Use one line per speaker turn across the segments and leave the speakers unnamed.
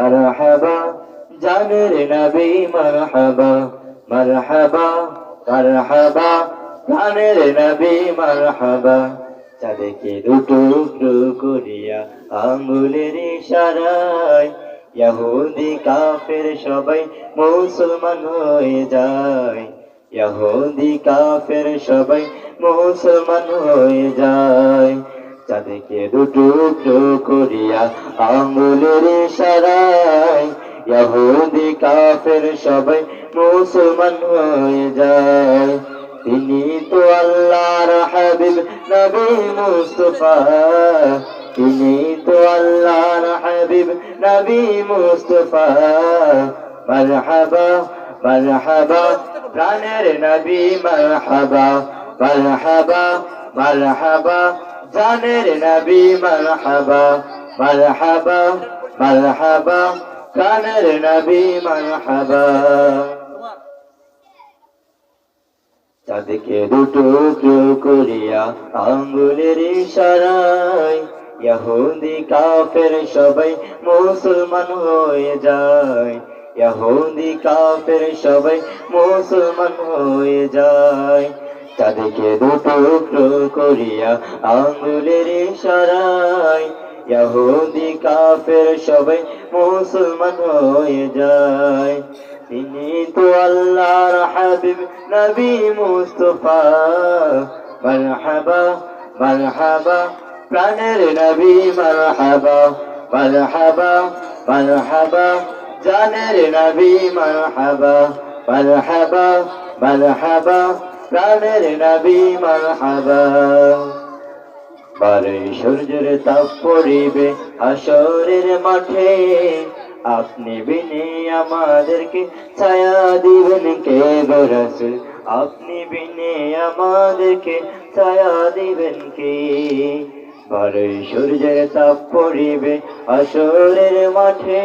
মারহাবা, জানের নবী মারহাবা মারহাবা মারহাবা, জানের নবী মারহাবা। চাঁদকে দুটো টুকরো করিয়া আঙ্গুলের ইশারায় ইহুদি কাফের সবাই মুসলমান হয়ে যায়। ইহুদি কাফের সবাই মুসলমান হয়ে যায়। চাঁদকে দুটো করিয়া আঙ্গুলের ইশারায় ইহুদি কাফের সবাই মুসলমান হয়ে যায়। তিনি তো আল্লাহর হাবিব, নবী মুস্তফা। তিনি তো আল্লাহর হাবিব, নবী মুস্তফা। মারহাবা মারহাবা, প্রাণের নবী মারহাবা। মারহাবা মারহাবা, জানের নবী মারহাবা মারহাবা মারহাবা প্রাণের নবী মারহাবা। চাঁদকে দুটো করিয়া আঙ্গুলের ইশারায় ইহুদি কাফের সবাই মুসলমান হয়ে যায়। ইহুদি কাফের সবাই মুসলমান হয়ে যায়। চাঁদকে দুটো টুকরো করিয়া আঙ্গুলের ইশারায় ইহুদি কাফের সবাই মুসলমান হয়ে যায়। তিনি তো আল্লাহর হাবিব, নবী মুস্তফা। মারহাবা মারহাবা, প্রাণের নবী মারহাবা। মারহাবা মারহাবা, জানের নবী মারহাবা। মারহাবা মারহাবা প্রাণের নবী মারহাবা। বারে সূর্যের তাপ পড়িবে আসরের মাঠে। আপনি বিনে আমাদেরকে ছায়া দিবেন কে গরসুল আপনি বিনে আমাদেরকে ছায়া দিবেন কে? বারে সূর্যের তাপ পড়িবে আসরের মাঠে।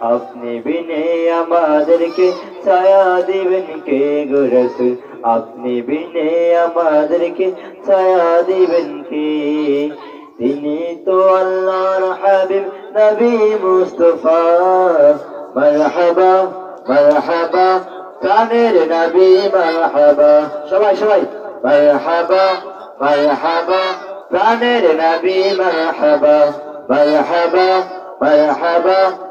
আপনি বিনে আমাদেরকে ছায়া দিবেন কে গরসুল আপনি বিনে আমাদেরকে ছায়া দিবেন কে? তিনি তো আল্লাহর হাবিব, নবী মুস্তফা। মারহাবা মারহাবা, প্রাণের নবী মারহাবা। সবাই সবাই। মারহাবা মারহাবা, প্রাণের নবী মারহাবা। মারহাবা মারহাবা